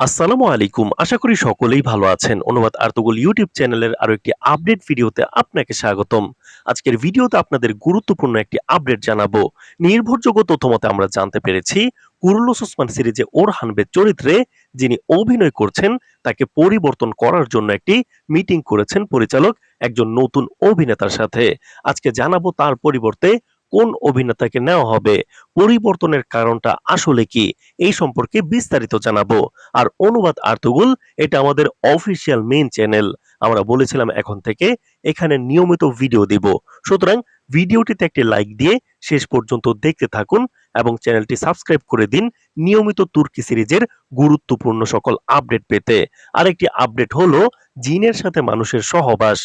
আসসালামু আলাইকুম। আশা করি সকলেই ভালো আছেন। অনুবাদ আর্তগুল ইউটিউব চ্যানেলের আরও একটি আপডেট ভিডিওতে আপনাকে স্বাগতম। আজকের ভিডিওতে আপনাদের গুরুত্বপূর্ণ একটি আপডেট জানাব। নির্ভরযোগ্য তথ্যমতে আমরা জানতে পেরেছি কুরুলুস ওসমান সিরিজে ওরহানবের চরিত্রে, যিনি অভিনয় করছেন, তাকে পরিবর্তন করার জন্য একটি মিটিং করেছেন পরিচালক একজন নতুন অভিনেতার সাথে। আজকে জানাব তার পরিবর্তে কোন অভিনেতাকে নেওয়া হবে, পরিবর্তনের কারণটা আসলে কি, এই সম্পর্কে বিস্তারিত জানাব। আর অনুবাদ আর্তুগুল, এটা আমাদের অফিসিয়াল মেইন চ্যানেল। আমরা বলেছিলাম এখন থেকে, এখানে নিয়মিত ভিডিও দিব। সুতরাং ভিডিওটিতে একটি লাইক দিয়ে শেষ পর্যন্ত দেখতে থাকুন এবং চ্যানেলটি সাবস্ক্রাইব করে দিন নিয়মিত তুর্কি সিরিজের গুরুত্বপূর্ণ সকল আপডেট পেতে। আরেকটি আপডেট হলো, জিনের সাথে মানুষের সহবাস,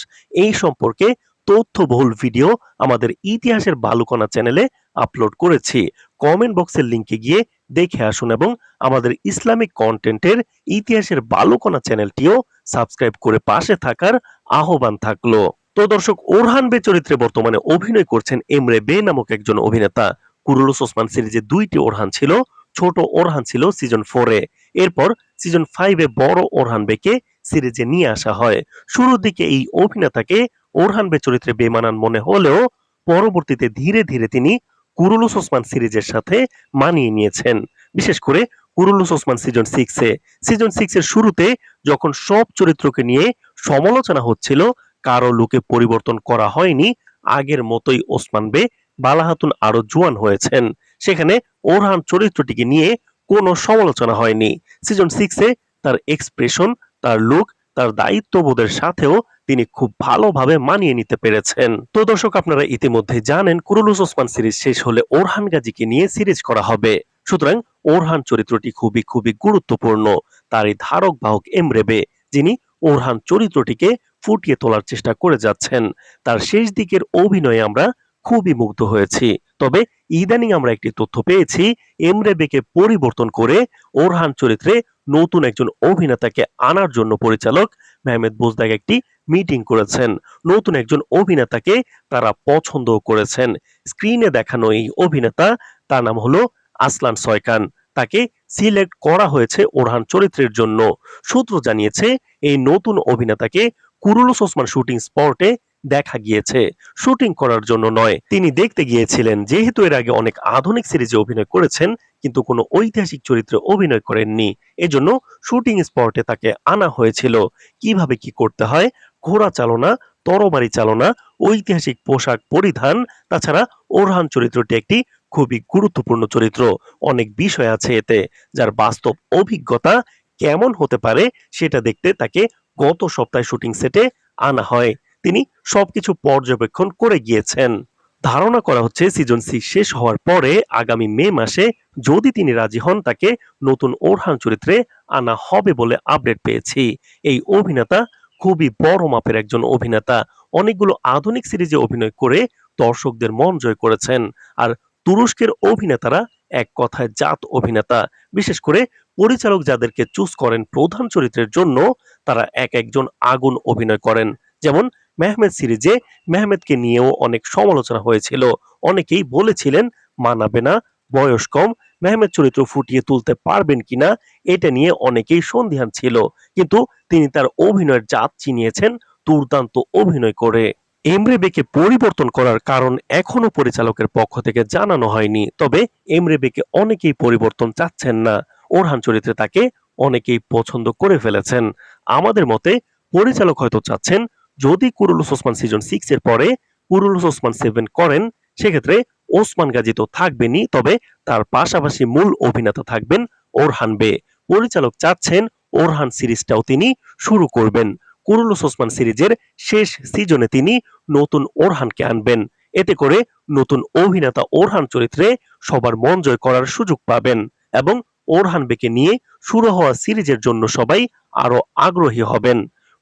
এই সম্পর্কে তথ্যবহুল ভিডিও আমাদের ইতিহাসের বালুকণা চ্যানেলে আপলোড করেছি। কমেন্ট বক্সের লিংকে গিয়ে দেখে আসুন এবং আমাদের ইসলামিক কন্টেন্টের ইতিহাসের বালুকণা চ্যানেলটিও সাবস্ক্রাইব করে পাশে থাকার আহ্বান থাকল। তো দর্শক, ওরহান বে চরিত্রে বর্তমানে অভিনয় করছেন এমরে বে নামক একজন অভিনেতা। কুরুলুস ওসমান সিরিজে দুইটি ওরহান ছিল, ছোট ওরহান ছিল সিজন ফোরে এরপর সিজন ফাইভে বড় ওরহান বেকে সিরিজে নিয়ে আসা হয়। শুরুর দিকে এই অভিনেতাকে ওরহান বে চরিত্রে বেমানান মনে হলেও পরবর্তীতে ধীরে ধীরে তিনি কুরুলুস ওসমান সিরিজের সাথে মানিয়ে নিয়েছেন। বিশেষ করে কুরুলুস ওসমান সিজন সিক্সে সিজন সিক্স এর শুরুতে যখন সব চরিত্রকে নিয়ে সমালোচনা হচ্ছিল, কারও লুকে পরিবর্তন করা হয়নি, আগের মতোই ওসমান বে বালাহাতুন আরও জোয়ান হয়েছেন। সেখানে ওরহান চরিত্রটিকে নিয়ে কোনো সমালোচনা হয়নি। সিজন সিক্সে তার এক্সপ্রেশন, তার লুক, তার দায়িত্ববোধের সাথেও তিনি খুব ভালোভাবে মানিয়ে নিতে পেরেছেন। তো দর্শক, আপনারা ইতিমধ্যে জানেন, কুরুলুস ওসমান সিরিজ শেষ হলে ওরহান গাজীকে নিয়ে সিরিজ করা হবে। সুতরাং ওরহান চরিত্রটি খুবই খুবই গুরুত্বপূর্ণ। তারই ধারক বাহক এমরেবে, যিনি ওরহান চরিত্রটিকে ফুটিয়ে তোলার চেষ্টা করে যাচ্ছেন। তার শেষ দিকের অভিনয়ে আমরা খুবই মুগ্ধ হয়েছি। তবে ইদানিং আমরা একটি তথ্য পেয়েছি, এমরেবেকে পরিবর্তন করে ওরহান চরিত্রে নতুন একজন অভিনেতাকে আনার জন্য পরিচালক মেহমেদ বোজদাগ একটি মিটিং করেছেন। নতুন একজন অভিনেতাকে তারা পছন্দ করেছেন। স্ক্রিনে দেখানো এই অভিনেতা, তার নাম হলো আসলান সয়কান। তাকে সিলেক্ট করা হয়েছে ওরহান চরিত্রের জন্য। সূত্র জানিয়েছে, এই নতুন অভিনেতাকে কুরুলুস ওসমান শুটিং স্পটে দেখা গিয়েছে। শুটিং করার জন্য নয়, তিনি দেখতে গিয়েছিলেন। যেহেতু এর আগে অনেক আধুনিক সিরিজে অভিনয় করেছেন, কিন্তু কোনো ঐতিহাসিক চরিত্রে অভিনয় করেননি। এজন্য শুটিং স্পটে তাকে আনা হয়েছিল। কীভাবে কি করতে হয় ঘোড়া চালনা, তরবারি চালনা, ঐতিহাসিক পোশাক পরিধান, তাছাড়া ওরহান চরিত্রটি একটি খুবই গুরুত্বপূর্ণ চরিত্র। অনেক বিষয় আছে এতে, যার বাস্তব অভিজ্ঞতা কেমন হতে পারে সেটা দেখতে তাকে গত সপ্তাহে শুটিং সেটে আনা হয়। তিনি সবকিছু পর্যবেক্ষণ করে গিয়েছেন। ধারণা করা হচ্ছে সিজন সিক্স শেষ হওয়ার পরে আগামী মে মাসে যদি তিনি রাজি হন, তাকে নতুন ওরহান চরিত্রে আনা হবে বলে আপডেট পেয়েছি। এই অভিনেতা খুবই বড় মাপের একজন অভিনেতা। অনেকগুলো আধুনিক সিরিজে অভিনয় করে দর্শকদের মন জয় করেছেন। আর তুরস্কের অভিনেতারা এক কথায় জাত অভিনেতা। বিশেষ করে পরিচালক যাদেরকে চুজ করেন প্রধান চরিত্রের জন্য, তারা এক একজন আগুন অভিনয় করেন। যেমন মেহমেদ সিরিজে মেহমেদকে নিয়েও অনেক সমালোচনা হয়েছিল। অনেকেই বলেছিলেন, মানাবে না, বয়স কম মেহমেদ চরিত্র ফুটিয়ে তুলতে পারবেন কিনা, এটা নিয়ে অনেকেই সন্দিহান ছিল। কিন্তু তিনি তার অভিনয়ের জাত চিনিয়েছেন দুর্দান্ত অভিনয় করে। এমরেবেকে পরিবর্তন করার কারণ এখনও পরিচালকের পক্ষ থেকে জানানো হয়নি। তবে এমরেবেকে অনেকেই পরিবর্তন চাচ্ছেন না। ওরহান চরিত্রে তাকে অনেকেই পছন্দ করে ফেলেছেন। আমাদের মতে পরিচালক হয়তো চাচ্ছেন, যদি কুরুলুস ওসমান সিজন সিক্স এর পরে কুরুলুস ওসমান সেভেন করেন, সেক্ষেত্রে ওসমান গাজী তো থাকবেনই, তবে তার পাশাপাশি মূল অভিনেতা থাকবেন ওরহান বে। পরিচালক চাচ্ছেন ওরহান সিরিজটাও তিনি শুরু করবেন। কুরুলুস ওসমান সিরিজের শেষ সিজনে তিনি নতুন ওরহানকে আনবেন। এতে করে নতুন অভিনেতা ওরহান চরিত্রে সবার মন জয় করার সুযোগ পাবেন এবং ওরহান বেকে নিয়ে শুরু হওয়া সিরিজের জন্য সবাই আরও আগ্রহী হবেন।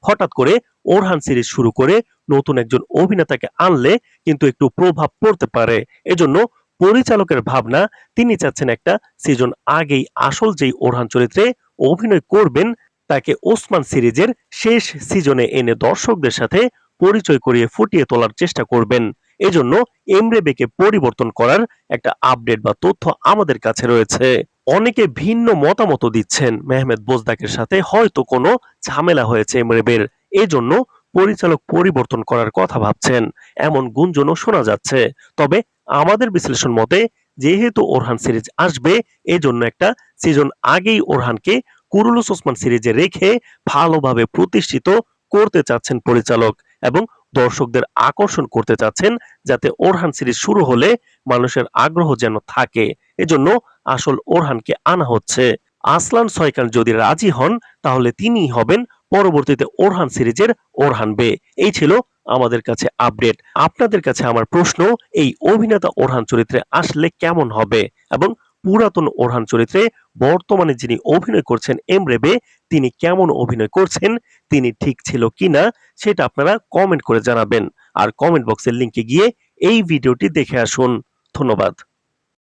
হঠাৎ করে ওরহান সিরিজ শুরু করে নতুন একজন অভিনেতাকে আনলে কিন্তু একটু প্রভাব পড়তে পারে। এজন্য পরিচালকের ভাবনা, তিনি চাচ্ছেন একটা সিজন আগেই আসল যেই ওরহান চরিত্রে অভিনয় করবেন, তাকে ওসমান সিরিজের শেষ সিজনে এনে দর্শকদের সাথে পরিচয় করিয়ে ফুটিয়ে তোলার চেষ্টা করবেন। এজন্য এমরেবেকে পরিবর্তন করার একটা আপডেট বা তথ্য আমাদের কাছে রয়েছে। অনেকে ভিন্ন মতামত দিচ্ছেন। মেহমেদ বোজদাকের সাথে হয়তো কোনো ঝামেলা হয়েছে এমরেবের। এজন্য পরিচালক পরিবর্তন করার কথা ভাবছেন। এমন গুঞ্জনও শোনা যাচ্ছে। তবে আমাদের বিশ্লেষণ মতে, যেহেতু ওরহান সিরিজ আসবে, এজন্য একটা সিজন আগেই ওরহানকে কুরুলুস ওসমান সিরিজে রেখে ভালোভাবে প্রতিষ্ঠিত করতে চাচ্ছেন পরিচালক এবং দর্শকদের আকর্ষণ করতে চাচ্ছেন, যাতে ওরহান সিরিজ শুরু হলে মানুষের আগ্রহ যেন থাকে। এজন্য আসল ওরহানকে আনা হচ্ছে। আসলান সয়কান যদি রাজি হন, তাহলে তিনিই হবেন পরবর্তীতে ওরহান সিরিজের ওরহান বে। এই ছিল আমাদের কাছে আপডেট। আপনাদের কাছে আমার প্রশ্ন, এই অভিনেতা ওরহান চরিত্রে আসলে কেমন হবে? এবং পুরাতন ওরহান চরিত্রে বর্তমানে যিনি অভিনয় করছেন এম এমরেবে তিনি কেমন অভিনয় করছেন, তিনি ঠিক ছিল কিনা, সেটা আপনারা কমেন্ট করে জানাবেন। আর কমেন্ট বক্সের লিঙ্কে গিয়ে এই ভিডিওটি দেখে আসুন। ধন্যবাদ।